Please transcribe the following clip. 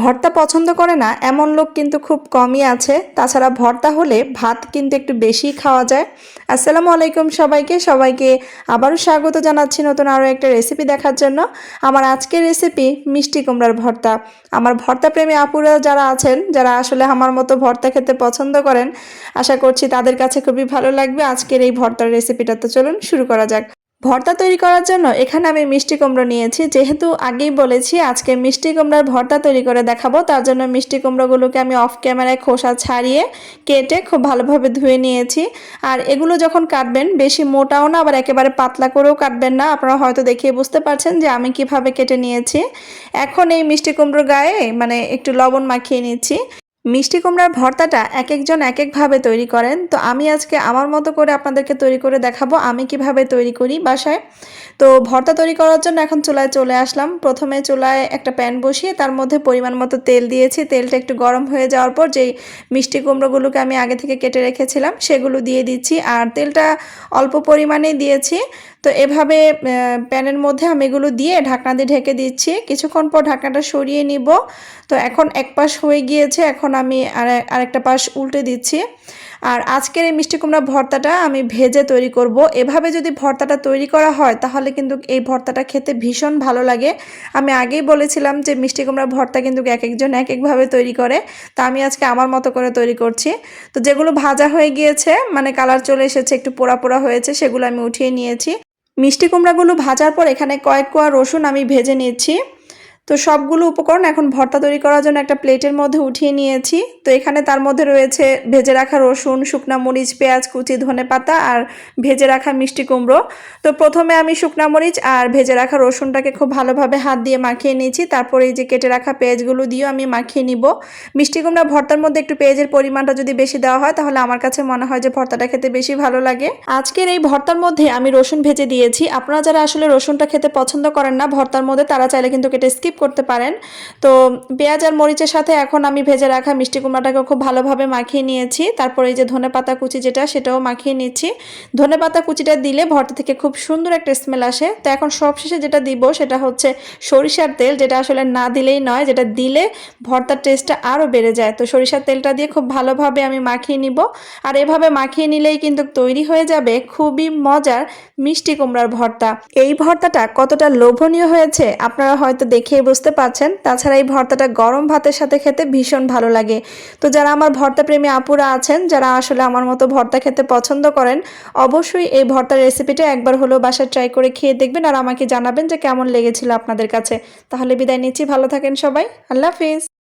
ভর্তা পছন্দ করে না, এমন লোক কিন্তু খুব কমই আছে। তাছাড়া ভর্তা হলে ভাত কিন্তু একটু বেশি খাওয়া যায়। আসসালামু আলাইকুম সবাইকে সবাইকে আবারও স্বাগত জানাচ্ছি নতুন আরও একটা রেসিপি দেখার জন্য। আমার আজকের রেসিপি মিষ্টি কুমড়ার ভর্তা। আমার ভর্তা প্রেমী আপুরা যারা আছেন, যারা আসলে আমার মতো ভর্তা খেতে পছন্দ করেন, আশা করছি তাদের কাছে খুবই ভালো লাগবে। আজকের এই ভর্তার রেসিপিটা তো চলুন শুরু করা যাক। ভর্তা তৈরি করার জন্য এখানে আমি মিষ্টি কুমড়ো নিয়েছি। যেহেতু আগেই বলেছি আজকে মিষ্টি কুমড়ার ভর্তা তৈরি করে দেখাবো, তার জন্য মিষ্টি কুমড়োগুলোকে আমি অফ ক্যামেরায় খোসা ছাড়িয়ে কেটে খুব ভালোভাবে ধুয়ে নিয়েছি। আর এগুলো যখন কাটবেন, বেশি মোটাও না, আবার একেবারে পাতলা করেও কাটবেন না। আপনারা হয়তো দেখিয়ে বুঝতে পারছেন যে আমি কীভাবে কেটে নিয়েছি। এখন এই মিষ্টি কুমড়োর গায়ে মানে একটু লবণ মাখিয়ে নিচ্ছি। মিষ্টি কুমড়ার ভর্তাটা এক একজন এক একভাবে তৈরি করেন। তো আমি আজকে আমার মতো করে আপনাদেরকে তৈরি করে দেখাবো আমি কীভাবে তৈরি করি বাসায়। তো ভর্তা তৈরি করার জন্য এখন চুলায় চলে আসলাম। প্রথমে চুলায় একটা প্যান বসিয়ে তার মধ্যে পরিমাণ মতো তেল দিয়েছি। তেলটা একটু গরম হয়ে যাওয়ার পর যেই মিষ্টি কুমড়োগুলোকে আমি আগে থেকে কেটে রেখেছিলাম সেগুলো দিয়ে দিচ্ছি। আর তেলটা অল্প পরিমাণেই দিয়েছি। তো এভাবে প্যানের মধ্যে আমি এগুলো দিয়ে ঢাকনা দিয়ে ঢেকে দিচ্ছি। কিছুক্ষণ পর ঢাকনাটা সরিয়ে নিব। তো এখন এক পাশ হয়ে গিয়েছে। এখন আমি আর, আরেকটা পাশ উল্টে দিচ্ছি। আর আজকের এই মিষ্টি কুমড়া ভর্তাটা আমি ভেজে তৈরি করব। এভাবে যদি ভর্তাটা তৈরি করা হয়, তাহলে কিন্তু এই ভর্তাটা খেতে ভীষণ ভালো লাগে। আমি আগেই বলেছিলাম যে মিষ্টি কুমড়া ভর্তা কিন্তু এক একজন এক একভাবে তৈরি করে। তা আমি আজকে আমার মতো করে তৈরি করছি। তো যেগুলো ভাজা হয়ে গিয়েছে মানে কালার চলে এসেছে, একটু পোড়া পোড়া হয়েছে, সেগুলো আমি উঠিয়ে নিয়েছি। মিষ্টি কুমড়াগুলো ভাজার পর এখানে কয়েক কোয়া রসুন আমি ভেজে নিচ্ছি। তো সবগুলো উপকরণ এখন ভর্তা তৈরি করার জন্য একটা প্লেটের মধ্যে উঠিয়ে নিয়েছি। তো এখানে তার মধ্যে রয়েছে ভেজে রাখা রসুন, শুকনা মরিচ, পেঁয়াজ, কুচি, ধনে পাতা আর ভেজে রাখা মিষ্টি কুমড়ো। তো প্রথমে আমি শুকনা মরিচ আর ভেজে রাখা রসুনটাকে খুব ভালোভাবে হাত দিয়ে মাখিয়ে নিয়েছি। তারপরে এই যে কেটে রাখা পেঁয়াজগুলো দিয়েও আমি মাখিয়ে নিব। মিষ্টি কুমড়া ভর্তার মধ্যে একটু পেঁয়াজের পরিমাণটা যদি বেশি দেওয়া হয়, তাহলে আমার কাছে মনে হয় যে ভর্তাটা খেতে বেশি ভালো লাগে। আজকের এই ভর্তার মধ্যে আমি রসুন ভেজে দিয়েছি। আপনারা যারা আসলে রসুনটা খেতে পছন্দ করেন না, ভর্তার মধ্যে তারা চাইলে কিন্তু কেটে স্কিপ করতে পারেন। তো পেঁয়াজ আর মরিচের সাথে এখন আমি ভেজে রাখা মিষ্টি কুমড়াটাকে খুব ভালোভাবে মাখিয়ে নিয়েছি। তারপরে এই যে ধনে পাতা কুচি যেটা, সেটাও মাখিয়ে নিচ্ছি। ধনে পাতা কুচিটা দিলে ভর্তা থেকে খুব সুন্দর একটা স্মেল আসে। তো এখন সবশেষে যেটা দিব সেটা হচ্ছে সরিষার তেল, যেটা আসলে না দিলেই নয়, যেটা দিলে ভর্তার টেস্টটা আরও বেড়ে যায়। তো সরিষার তেলটা দিয়ে খুব ভালোভাবে আমি মাখিয়ে নিব। আর এভাবে মাখিয়ে নিলেই কিন্তু তৈরি হয়ে যাবে খুবই মজার মিষ্টি কুমড়ার ভর্তা। এই ভর্তাটা কতটা লোভনীয় হয়েছে আপনারা হয়তো দেখেই বুঝতে পারছেন? তাছাড়া এই ভর্তাটা গরম ভাতের সাথে খেতে ভীষণ ভালো লাগে। তো যারা আমার ভর্তা প্রেমী আপুরা আছেন, যারা আসলে আমার মতো ভর্তা খেতে পছন্দ করেন, অবশ্যই এই ভর্তার রেসিপিটা একবার হলেও বাসায় ট্রাই করে খেয়ে দেখবেন আর আমাকে জানাবেন যে কেমন লেগেছিল আপনাদের কাছে। তাহলে বিদায় নিচ্ছি, ভালো থাকেন সবাই। আল্লাহ হাফিজ।